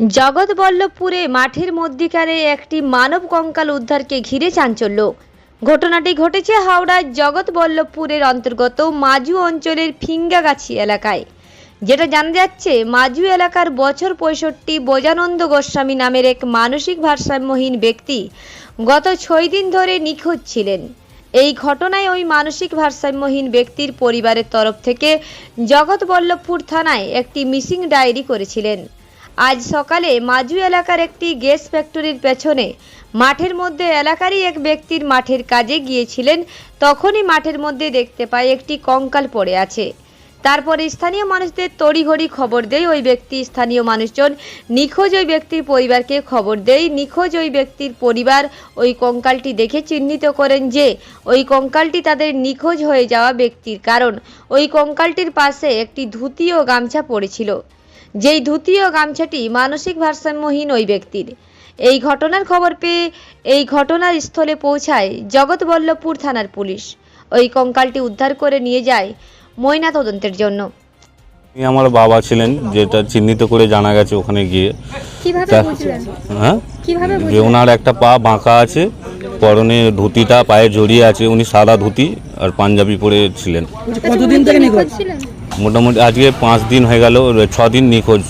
জগৎবল্লভপুরে মাঠের মধ্যিকারে একটি মানব কঙ্কাল উদ্ধারকে ঘিরে চাঞ্চল্য। ঘটনাটি ঘটেছে হাওড়ার জগৎবল্লভপুরের অন্তর্গত মাজু অঞ্চলের ফিঙ্গাগাছি এলাকায়। যেটা জানা যাচ্ছে মাজু এলাকার বছর পঁয়ষট্টি বোজানন্দ গোস্বামী নামের এক মানসিক ভারসাম্যহীন ব্যক্তি গত ছয় দিন ধরে নিখোঁজ ছিলেন। এই ঘটনায় ওই মানসিক ভারসাম্যহীন ব্যক্তির পরিবারের তরফ থেকে জগৎবল্লভপুর থানায় একটি মিসিং ডায়েরি করেছিলেন। আজ সকালে মাজু এলাকার একটি গ্যাস ফ্যাক্টরির পেছনে মাঠের মধ্যে এলাকারই এক ব্যক্তির মাঠের কাজে গিয়েছিলেন, তখনই মাঠের মধ্যে দেখতে পায় একটি কঙ্কাল পড়ে আছে। তারপর স্থানীয় মানুষদের তড়িঘড়ি খবর দেয়, ওই ব্যক্তি স্থানীয় মানুষজন নিখোঁজ ওই ব্যক্তির পরিবারকে খবর দেয়। নিখোঁজ ওই ব্যক্তির পরিবার ওই কঙ্কালটি দেখে চিহ্নিত করেন যে, ওই কঙ্কালটি তাদের নিখোঁজ হয়ে যাওয়া ব্যক্তির কারণ। ওই কঙ্কালটির পাশে একটি ধুতি ও গামছা পড়েছিল। যেই ধুতি ও গামছাটি মানসিক ভারসাম্যহীন ওই ব্যক্তির। এই ঘটনার খবর পেয়ে এই ঘটনার স্থলে পৌঁছায় জগৎবল্লভপুর থানার পুলিশ। ওই কঙ্কালটি উদ্ধার করে নিয়ে যায় ময়না তদন্তের জন্য। আমার বাবা ছিলেন যেটা চিহ্নিত করে জানা গেছে ওখানে গিয়ে। কীভাবে তা- বুঝলেন? হ্যাঁ? যে ওনার একটা পা বাঁকা আছে পরনে ধুতিটা পায়ে জড়িয়ে আছে উনি সাদা ধুতি আর পাঞ্জাবি পরে ছিলেন। কতদিন থেকে ছিলেন মোটামুটি আজকে পাঁচ দিন হয়ে গেল ছ দিন নিখোঁজ।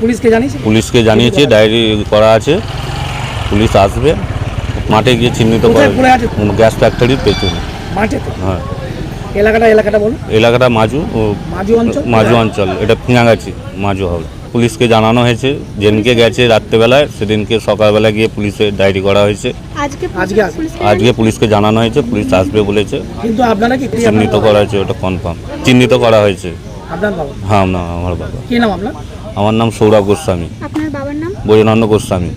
পুলিশকে জানিয়েছি? পুলিশকে জানিয়েছে ডায়েরি করা আছে পুলিশ আসবে। মাঠে গিয়ে চিহ্নিত করে? গ্যাস ফ্যাক্টরির পেছনে। হ্যাঁ। এলাকাটা এলাকাটা বলুন। এলাকাটা মাজু মাজু অঞ্চল? মাজু অঞ্চল এটা ফিঙাগাছি মাজু হবে। পুলিশকে জানানো হয়েছে। যেদিনকে গেছে রাত্রেবেলায় সেদিনকে সকালবেলা গিয়ে পুলিশে ডায়েরি করা হয়েছে। আজকে আজকে পুলিশকে জানানো হয়েছে পুলিশ আসবে বলেছে। কিন্তু আপনারা কি চিহ্নিত করা হয়েছে? ওটা কনফার্ম চিহ্নিত করা হয়েছে। আপনার হ্যাঁ না আমার বাবা। কি নাম আপনার? আমার নাম সৌরভ গোস্বামী। আপনার বৈজনন্দ গোস্বামী।